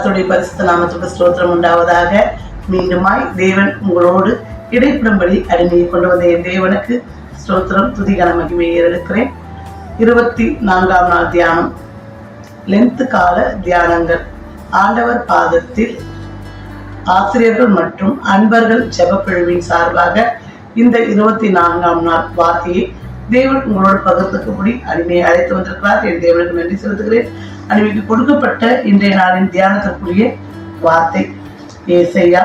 பரிசுத்த நாமத்துக்கு ஸ்தோத்திரம் உண்டாவதாக. மீண்டுமாய் தேவன் உங்களோடு இடைப்படும்படி அடிமையை கொண்டு வந்த என் தேவனுக்கு ஸ்தோத்திரம் துதிகன மகிமையை எடுக்கிறேன் இருபத்தி நான்காம் நாள் தியானம். லென்த் கால தியானங்கள். ஆண்டவர் பாதத்தில் ஆசிரியர்கள் மற்றும் அன்பர்கள் ஜெபக்குழுவின் சார்பாக இந்த இருபத்தி நான்காம் நாள் வார்த்தையை தேவன் உங்களோட பகிர்ந்துக்கும்படி அடிமையை அழைத்து வந்திருக்கிறார். என் தேவனுக்கு நன்றி செலுத்துகிறேன். அடிமைக்கு கொடுக்கப்பட்ட இன்றைய நாளின் தியானத்திற்குரிய வார்த்தை ஏசையா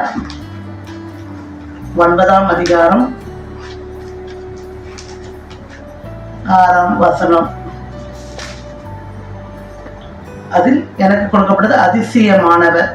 ஒன்பதாம் அதிகாரம் ஆறாம் வசனம். அதில் எனக்கு கொடுக்கப்பட்டது அதிசயமானவர்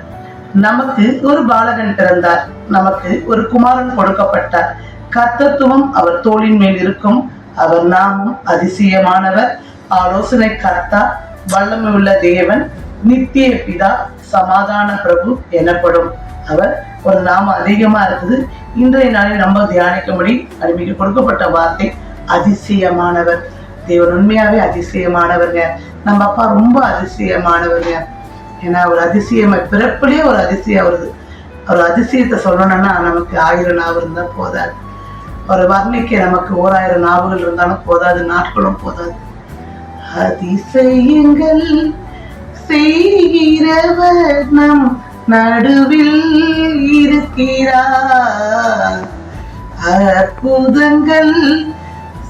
நமக்கு ஒரு பாலகன் பிறந்தார். நமக்கு ஒரு குமாரன் கொடுக்கப்பட்டார். கர்த்தத்துவம் அவர் தோளின் மேல் இருக்கும். அவர் நாமும் அதிசயமானவர். ஆலோசனை கர்த்தா வல்லமை உள்ள தேவன் நித்திய பிதா சமாதான பிரபு எனப்படும். அவர் ஒரு நாம அதிகமா இருக்குது. இன்றைய நாளில் நம்ம தியானிக்கும்படி அடிமைக்கு கொடுக்கப்பட்ட வார்த்தை அதிசயமானவர். தேவன் உண்மையாவே அதிசயமானவருங்க. நம்ம அப்பா ரொம்ப அதிசயமானவருங்க. ஏன்னா ஒரு அதிசயம் பிறப்புலேயே ஒரு அதிசயம் வருது. ஒரு அதிசயத்தை சொல்லணும்னா நமக்கு ஆயிரம் நாவு இருந்தா போதாது. ஒரு வர்ணிக்க நமக்கு ஓராயிரம் நாவல்கள் இருந்தாலும் போதாது நாட்களும் போதாது. அதிசயங்கள் செய்கிறவர் நம் நடுவில் இருக்கிறார். அற்புதங்கள்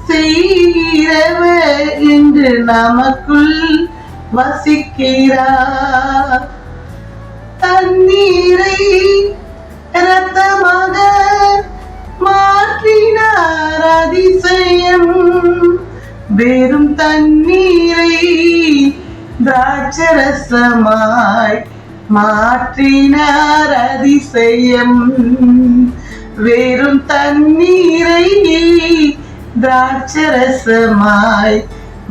செய்கிறவர் என்று நமக்குள் வசிக்கிறார். தண்ணீரை ரத்தமாக அதிசயம் வெறும் தண்ணீரை திராட்சரசமாய் மாற்றினார் அதிசயம். வெறும் தண்ணீரை திராட்சரசமாய்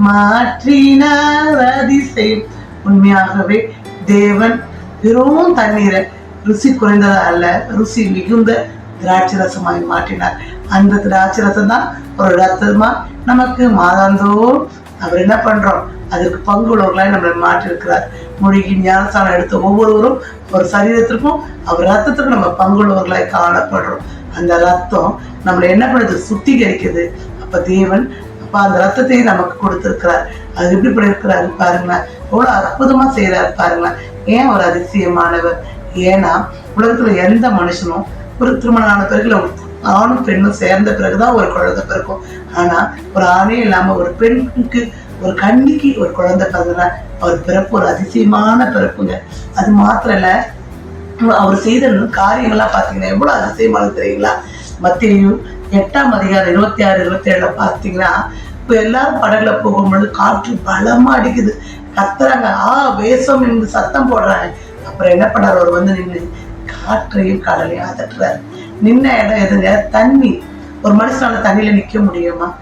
மாற்றினார் அதிசயம். உண்மையாகவே தேவன் வெறும் தண்ணீரை ருசி குறைந்ததா அல்ல ருசி மிகுந்த திராட்சை ரசமாய் மாற்றினார். அந்த திராட்சை ரசம் தான் ஒரு ரத்தமா நமக்கு மாதாந்தோறும் அவர் என்ன பண்றோம்? அதற்கு பங்குள்ளவர்களாய் நம்மளை மாற்றிருக்கிறார் மொழிக்கு ஞானஸ்தானம் எடுத்த ஒவ்வொருவரும் ஒரு சரீரத்திற்கும் அவர் ரத்தத்துக்கும் நம்ம பங்குள்ளவர்களாய் காணப்படுறோம். அந்த ரத்தம் நம்மளை என்ன பண்ணுது? சுத்திகரிக்குது. அப்ப தேவன் அப்ப அந்த ரத்தத்தையும் நமக்கு கொடுத்திருக்கிறார். அது எப்படி பண்ணிருக்கிறாரு பாருங்களேன். எவ்வளவு அற்புதமா செய்யறாரு பாருங்களேன். ஏன் ஒரு அதிசயமானவர்? ஏன்னா உலகத்துல எந்த மனுஷனும் ஒரு திருமணம் ஆன பிறகு இல்ல ஆணும் பெண்ணும் சேர்ந்த பிறகுதான் ஒரு குழந்தை பிறக்கும். ஆனா ஒரு ஆணே இல்லாம ஒரு பெண்ணுக்கு ஒரு கண்ணிக்கு ஒரு குழந்தை பிறந்தனா அவர் பிறப்பு ஒரு அதிசயமான பிறப்புங்க. அது மாத்திரம் இல்ல அவர் செய்த காரியங்கள்லாம் பார்த்தீங்கன்னா எவ்வளவு அதிசயமானது தெரியுங்களா? மத்தியும் எட்டாம் அதிகாரம் இருபத்தி ஆறு இருபத்தி ஏழுல பார்த்தீங்கன்னா இப்போ எல்லாரும் படகுல போகும்பொழுது காற்று பலமா அடிக்குது. கத்துறாங்க. ஆ வேஷம் என்று சத்தம் போடுறாங்க. அப்புறம் என்ன பண்ணார்? அவர் வந்து நின்று காற்றையும் கடலையும் அதட்டுறாரு நின்ன இடம் எதுங்க? தண்ணி. ஒரு மனுஷனால தண்ணியில நிக்க முடியுமா?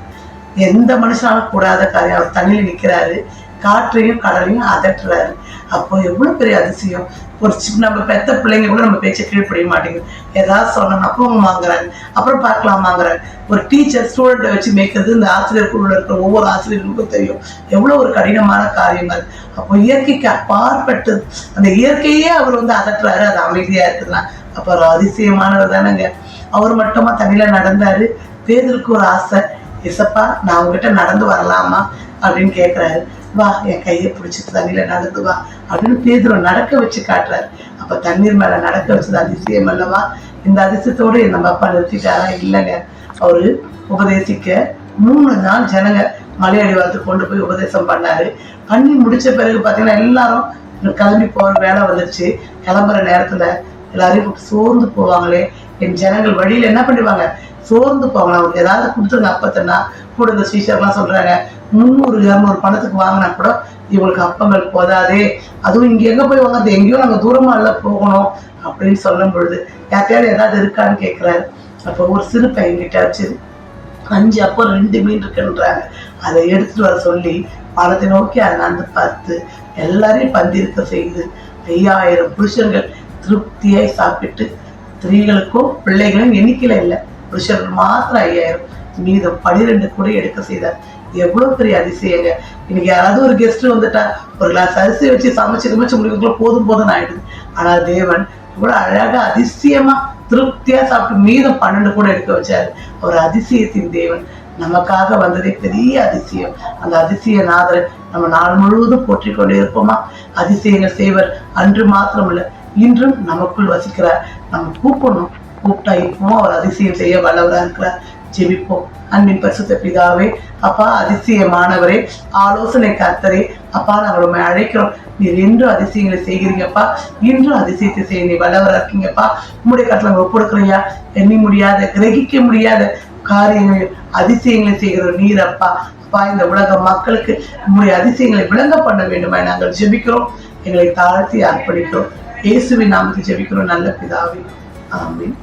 எந்த மனுஷனாலும் கூடாத காரியம். அவர் தண்ணியில நிக்கிறாரு. காற்றையும் கடலையும் அதட்டுறாரு அப்போ எவ்வளவு பெரிய அதிசயம். ஒரு நம்ம பெத்த பிள்ளைங்க கூட நம்ம பேச்சை கீழ்ப்படிய மாட்டேங்குது. ஏதாவது சொன்ன அப்பவும் வாங்குறாங்க அப்புறம் பார்க்கலாம் வாங்குறாங்க ஒரு டீச்சர் ஸ்டூடெண்ட்டை வச்சு மேய்க்கிறது இந்த ஆசிரியர் இருக்கிற ஒவ்வொரு ஆசிரியர்களுக்கும் தெரியும். எவ்வளோ ஒரு கடினமான காரியங்கள் அப்போ இயற்கைக்கு அப்பாற்பட்டு அந்த இயற்கையே அவர் வந்து அதட்டுறாரு அது அமைதியா இருக்குதுலாம் அப்போ ஒரு அதிசயமானவர் தானேங்க. அவர் மட்டுமா தண்ணியில நடந்தாரு. பேதருக்கு ஒரு ஆசை இசப்பா நான் உங்ககிட்ட நடந்து வரலாமா? அப்படின்னு கேட்குறாரு வா என் கையை பிடிச்சி தண்ணியில நடந்து வா அப்படின்னு பேதுரு நடக்க வச்சு காட்டுறாரு. அப்ப தண்ணீர் மேல நடக்க வச்சது அதிசயம் அல்லவா? இந்த அதிசயத்தோடு நம்ம அப்பா நிறுத்திட்டாரா? இல்லைங்க. அவரு உபதேசிக்க மூணு நாள் ஜனங்க மலையடிவாரத்துக்கு கொண்டு போய் உபதேசம் பண்ணாரு. பண்ணி முடிச்ச பிறகு பாத்தீங்கன்னா எல்லாரும் கிளம்பி போற வேலை வந்துருச்சு. கிளம்புற நேரத்துல எல்லாரையும் சோர்ந்து போவாங்களே. என் ஜனங்கள் வழியில என்ன பண்ணுவாங்க சோர்ந்து போவாங்க அவங்களுக்கு ஏதாவது கொடுத்துருங்க அப்பத்தன்னா. கூட இந்த ஸ்ரீஷர்லாம் சொல்றாங்க முந்நூறு இரநூறு பணத்துக்கு வாங்கினா கூட இவங்களுக்கு அப்பங்கள் போதாதே. அதுவும் இங்க எங்க போய் வாங்க எங்கேயோ நாங்க தூரமா இல்ல போகணும் அப்படின்னு சொல்லும் பொழுது யார்ட்டையாவது ஏதாவது இருக்கான்னு கேட்கிறாரு அப்போ ஒரு சிறு பையன் கிட்ட வச்சு அஞ்சு அப்போ ரெண்டு மீன் இருக்குன்றாங்க அதை எடுத்துட்டு வர சொல்லி பணத்தை நோக்கி அதை நடந்து பார்த்து எல்லாரையும் பந்திருக்க செய்து ஐயாயிரம் புருஷர்கள் திருப்தியாய் சாப்பிட்டு ஸ்திரீகளுக்கும் பிள்ளைகளும் எண்ணிக்கையில இல்லை. புருஷர்கள் மாத்திரம் ஐயாயிரம். மீதம் பனிரெண்டு கூட எடுக்க செய்தார். எவ்வளவு பெரிய அதிசயங்க. இன்னைக்கு யாராவது ஒரு கெஸ்ட் வந்துட்டா ஒரு கிளாஸ் அரிசி வச்சு சமைச்சு சமைச்சு முடிக்கிறதுக்குள்ள போதும் போதும்னு ஆயிடுது. ஆனால் தேவன் இவ்வளவு அழகா அதிசயமா திருப்தியா சாப்பிட்டு மீதம் பன்னெண்டு கூட எடுக்க வச்சாரு. ஒரு அதிசயத்தின் தேவன். நமக்காக வந்ததே பெரிய அதிசயம். அந்த அதிசய நாதரை நம்ம நாள் முழுவதும் போற்றிக் கொண்டே இருப்போமா? அதிசயங்கள் செய்வர் அன்று மாத்திரமல்ல இன்றும் நமக்குள் வசிக்கிறார். நம்ம கூப்பிடணும். கூப்பிட்டா இப்பவும் அவர் அதிசயம் செய்ய வல்லவரா இருக்கிறார். ஜெபிப்போம். அன்பின் பரிசுத்த பிதாவே அப்பா அதிசயமானவரே ஆலோசனை கர்த்தரே அப்பா நாங்கள் உண்மை அழைக்கிறோம். நீர் இன்றும் அதிசயங்களை செய்கிறீங்கப்பா இன்றும் அதிசயத்தை செய்ய நீ வல்லவரா இருக்கீங்கப்பா. உங்களுடைய கட்டளை ஒப்புடுக்கிறையா எண்ணி முடியாத கிரகிக்க முடியாத காரியங்கள் அதிசயங்களை செய்கிற நீர் அப்பா. அப்பா இந்த உலக மக்களுக்கு உங்களுடைய அதிசயங்களை விளங்க பண்ண வேண்டுமா நாங்கள் ஜெபிக்கிறோம். எங்களை தாழ்த்தி அர்ப்பணிக்கிறோம். இயேசுவின் நாமத்தை ஜெபிக்கிறோம் நல்ல பிதாவே. ஆமீன்.